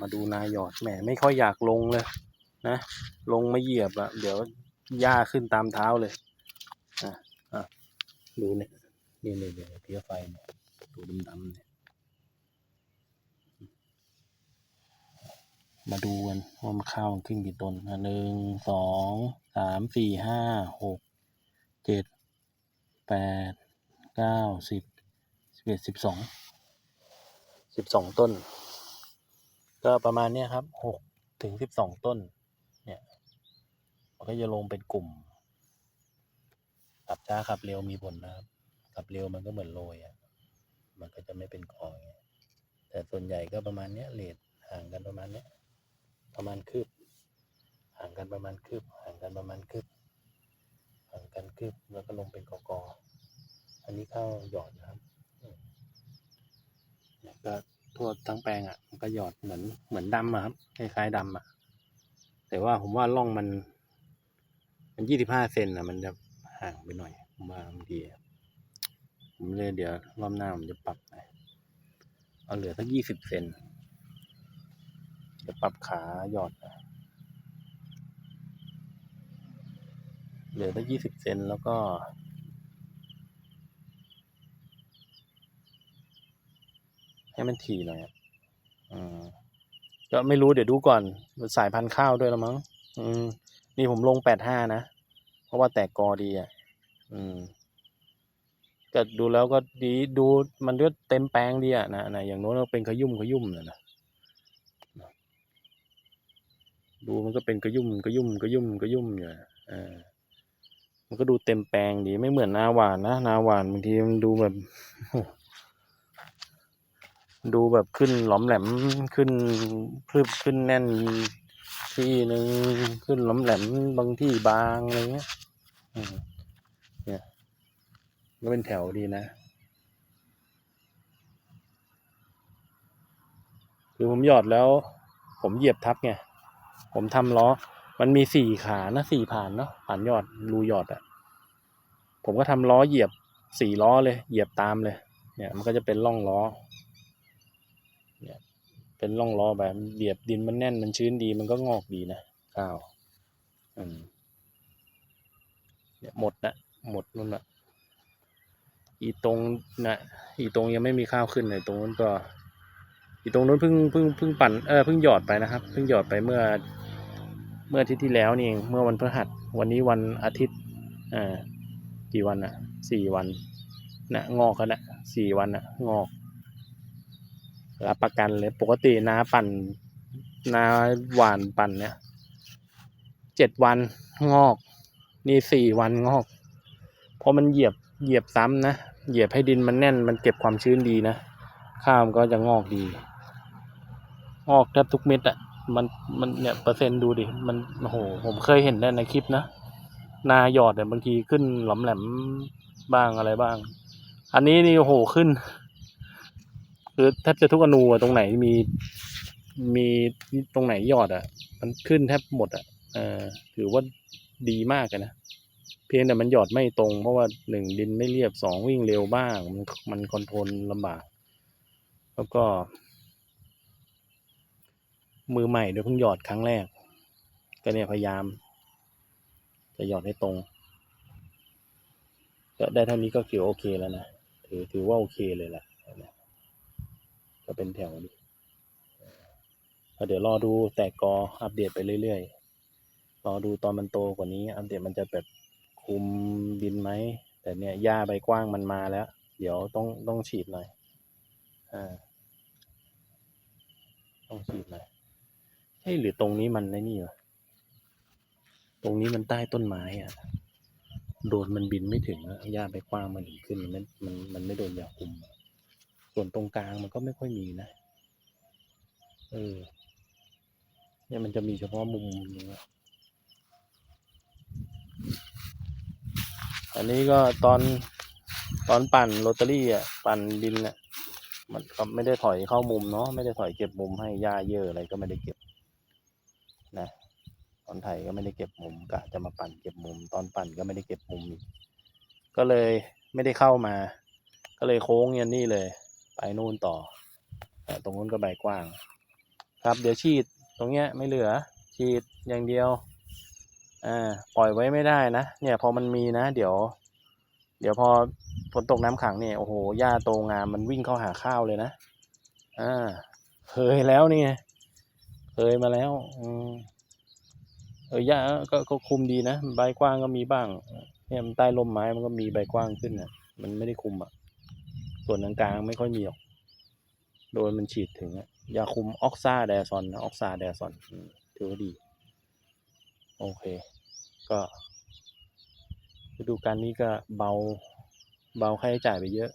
มาดูนายหยอดแหมไม่ค่อยอยากลงเลย นะ ลงมาเหยียบอะเดี๋ยวหญ้าขึ้นตามเท้าเลยอะอะดูเนี่ยนี่นี่เดี๋ยวเพี้ยไฟเนี่ยตัวดำๆเนี่ยมาดูกันว่ามันข้าวมันขึ้นกี่ต้นอะหนึ่งสองสามสี่ห้าหกเจ็ดแปดเก้าสิบสิบเอ็ดสิบสองสิบสองต้น ก็ประมาณนี้ครับหกถึงสิบสองต้น เนี่ย มันก็จะลงเป็นกลุ่ม ขับช้าขับเร็วมีผลนะครับ ขับเร็วมันก็เหมือนโรยอะ มันก็จะไม่เป็นกอไงแต่ส่วนใหญ่ก็ประมาณเนี้ยเลทห่างกันประมาณเนี้ย ประมาณคืบ ห่างกันประมาณคืบ ห่างกันประมาณคืบ ห่างกันคืบแล้วก็ลงเป็นกอกออันนี้ข้าวหยอดนะครับก็ทั่วทั้งแปลงอะ ก็หยอดเหมือนเหมือนดำอะครับคล้ายๆดำอะแต่ว่าผมว่าร่องมัน มันยี่สิบห้าเซนอะมันจะห่างไปหน่อยผมว่าบางทีผมเลยเดี๋ยวรอบหน้าผมจะปรับเอาเหลือสักยี่สิบเซนจะปรับขาหยอดเหลือตั้งยี่สิบเซนแล้วก็ให้มันถี่หน่อยอะอืม ก็ไม่รู้เดี๋ยวดูก่อน สายพันธุ์ข้าวด้วยละมั้ง อืม นี่ผมลงแปดห้านะ เพราะว่าแตกกอดีอะ อืมก็ดูแล้วก็ดีดูมันก็เต็มแปลงดีอะนะนะอย่างโน้นก็เป็นขยุ่มขยุ่มนะนะดูมันก็เป็นกระยุ่มกระยุ่มกระยุ่มกระยุ่มอยู่อะเออมันก็ดูเต็มแปลงดีไม่เหมือนนาหวานนะนาหวานบางทีมันดูแบบ ดูแบบขึ้นหลอมแหลมขึ้นพรึบขึ้นแน่นที่หนึ่งขึ้นหลอมแหลมบางที่บางอะไรเงี้ยอืมเนี่ยก็เป็นแถวดีนะ คือผมหยอดแล้ว ผมเหยียบทับไงผมทำล้อ มันมีสี่ขานะสี่ผ่านเนาะผ่านยอดรูหยอดอะผมก็ทำล้อเหยียบสี่ล้อเลย เหยียบตามเลย เนี่ย มันก็จะเป็นร่องล้อ เป็นร่องล้อแบบเหยียบดินมันแน่นมันชื้นดีมันก็งอกดีนะข้าวเนี่ยหมดนะหมดนู่นละอีตรงนะอีตรงยังไม่มีข้าวขึ้นเลยตรงนู้นก็ อีตรงนู้นเพิ่งเพิ่งเพิ่งปั่นเออเพิ่งหยอดไปนะครับเพิ่งหยอดไปเมื่อ เมื่ออาทิตย์ที่แล้วนี่เองเมื่อวันพฤหัสวันนี้วันอาทิตย์อ่ากี่วันอะสี่วันนะงอกกันนะสี่วันอะงอก รับประกันเลยปกตินาปั่นนาหวานปั่นเนี่ยเจ็ดวันงอก นี่สี่วันงอก เพราะมันเหยียบเหยียบซ้ำนะ เหยียบให้ดินมันแน่นมันเก็บความชื้นดีนะ ข้าวมันก็จะงอกดี งอกแทบทุกเม็ดอะมันมันเนี่ยเปอร์เซ็นต์ดูดิ มันโอ้โหผมเคยเห็นได้ในคลิปนะ นาหยอดเนี่ยบางทีขึ้นหลอมแหลมบ้างอะไรบ้าง อันนี้นี่โอ้โหขึ้น คือแทบจะทุกอนูอะตรงไหนมีมีตรงไหนหยอดอะมันขึ้นแทบหมดอะเออถือว่าดีมากเลยนะเพียงแต่มันหยอดไม่ตรง เพราะว่าหนึ่งดินไม่เรียบสองวิ่งเร็วบ้าง มันมันคอนโทรลลำบาก แล้วก็ มือใหม่เดี๋ยวเพิ่งหยอดครั้งแรก ก็เนี่ยพยายาม จะหยอดให้ตรงก็ได้เท่านี้ก็ถือโอเคแล้วนะถือถือว่าโอเคเลยแหละ เนี่ยก็เป็นแถวนี้เดี๋ยวรอดูแตกกออัปเดตไปเรื่อยๆ รอดูตอนมันโตกว่านี้ อัปเดตมันจะแบบคุมดินไหม แต่เนี่ยหญ้าใบกว้างมันมาแล้ว เดี๋ยวต้องต้องฉีดหน่อย อ่า ต้องฉีดหน่อยเฮ้หรือตรงนี้มันไอ้นี่วะตรงนี้มันใต้ต้นไม้อะโดนมันบินไม่ถึงหญ้าไปกว้างมันถึงขึ้น มันมันมันไม่โดนยาคุมอะ ส่วนตรงกลางมันก็ไม่ค่อยมีนะ เออ เนี่ยมันจะมีเฉพาะมุมนี้ออันนี้ก็ตอนตอนปั่นโรตารี่อะ ปั่นดินอะ มันก็ไม่ได้ถอยเข้ามุมเนาะ ไม่ได้ถอยเก็บมุมให้หญ้าเยอะอะไรก็ไม่ได้เก็บ นะตอนไถก็ไม่ได้เก็บมุมกะจะมาปั่นเก็บมุม ตอนปั่นก็ไม่ได้เก็บมุมอีกก็เลยไม่ได้เข้ามา ก็เลยโค้งยันนี่เลย ไปนู่นต่อ ตรงนู้นก็ใบกว้าง ครับเดี๋ยวฉีดตรงเนี้ยไม่เหลือ ฉีดอย่างเดียวอ่าปล่อยไว้ไม่ได้นะ เนี่ยพอมันมีนะ เดี๋ยว เดี๋ยวพอฝนตกน้ำขังเนี่ยโอ้โหหญ้าโตงามมันวิ่งเข้าหาข้าวเลยนะอ่าเคยแล้วนี่ไงเคยมาแล้วอืมเออหญ้าก็ก็คุมดีนะใบกว้างก็มีบ้าง เนี่ยมันใต้ร่มไม้มันก็มีใบกว้างขึ้นอะมันไม่ได้คุมอะ ส่วนกลางๆไม่ค่อยมีหรอก โดยมันฉีดถึงยาคุมออกซาแดซอนนะออกซาแดซอนถือว่าดี โอเค ก็ฤดูการนี้ก็เบาเบาค่าใช้จ่ายไปเยอะ